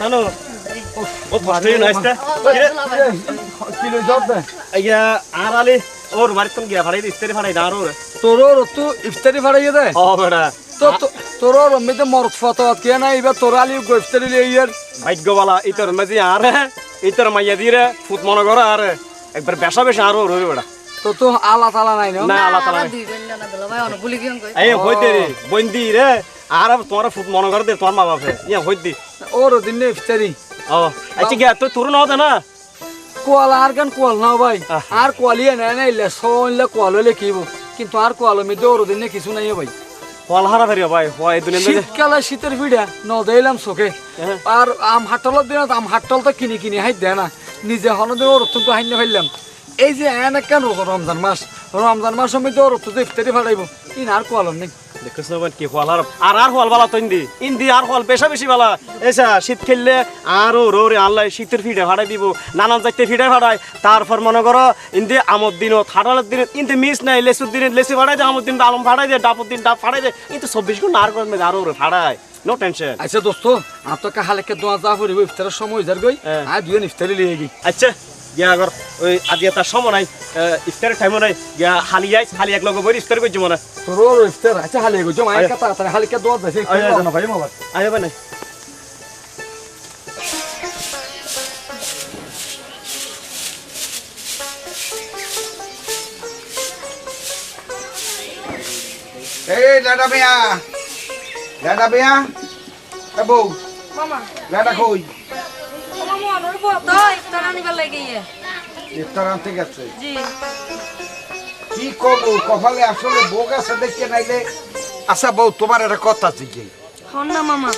জানো ও ভালোই নাইসটা কি জব দে ইয়া আর আলি ওর বাড়িতে তুমি গিয়া ফাড়াই দিস্তারি ফাড়াই দাঁড়ো রে তোর তো ইফতারি ফাড়াইয়ে দে ও বেড়া তো তোর রমিতে মরত ফতত কে না এবার তোর আলি ইফতারি লিয়ে ইয়ার ভাগ্যবালা ইতর মাঝে আর ইতর মাইয়া দিয়ে ফুট মনে করো আর একবার বেসা বেসা আরও রয়ে বেড়া তো তো আলা তালা নাই না না আল্লাহ তালা কই এই হইতে রে বন্দি রে আর তোমার মনে করে দে তোমার মা বাপে ইয়া হইতি ওর দিনে ইফতারি ও আচ্ছা গিয়া তুই তোর নাও দে না? কোয়াল আর গান কোয়াল না ভাই। আর কোয়ালিয়ে নাই না ইলে সইলে কোয়াল হলে কিব কিন্তু আর কোয়াল মধ্যে ওর দিনে কিছু নাই ভাই। ফল হারা ফেরিও ভাই হয় দুনিয়া শীতকালে শীতের ভিড়া ন দিলাম চোখে। হ্যাঁ। আর আম হাটলের দিনত আম হাটল তো কিনি কিনি হাই দেয় না। নিজে হনদে ওর তুমি হাইনে ফেললাম এই যে এন কেন রমজান মাস? রমজান মাস মধ্যে ওর তো ইফতারি ফাটাইব। ইন আর কোয়ালম নেই। দেখিস না কি হল আর আর হল বালা তৈন দি ইন্দি আর হল বেশা বেশি বালা। এসা শীত খেললে আরও রো রে আল্লাহ শীতের ফিডে ফাড়াই দিব। নানান জাতীয় ফিডে ফাড়াই তারপর মনে করো ইন্দি আমর দিন থাটালের দিন ইন্দি মিস নাই লেসুর দিনে লেসি ফাড়াই দে আমর দিন আলম ফাড়াই দে ডাপুর দিন ডাব ফাড়াই দে। কিন্তু চব্বিশ ঘণ্টা আর করে আরও রে ফাড়াই নো টেনশন আচ্ছা দোস্ত আর তো কাহালেকে দোয়া যা ফুরিব ইফতারের সময় যার গই। হ্যাঁ। আর দুজন ইফতারি লিয়ে গই আচ্ছা। গিয়া আগর ওই আজি তার সময় নাই ইফতারের টাইমও নাই গিয়া হালিয়াই হালি এক লগে বই ইফতার করছি মনে। তোর ওর ইফতার আচ্ছা হালে গো জমা আয়। একটা তাড়াতাড়ি হালকে দোয়া যাচ্ছে আয়, না ভাই মাবার আয় ভাই নাই এই লাডা মিয়া। লাডা মিয়া। এ বউ মামা। লাডা কই? ইফতার আনিবার লাগে ইয়ে। ইফতার আনতে গেছে? জি। কি করব কপালে আসলে আছে নাইলে? আচ্ছা বউ তোমার একটা কথা আছে কি? হন না মামা।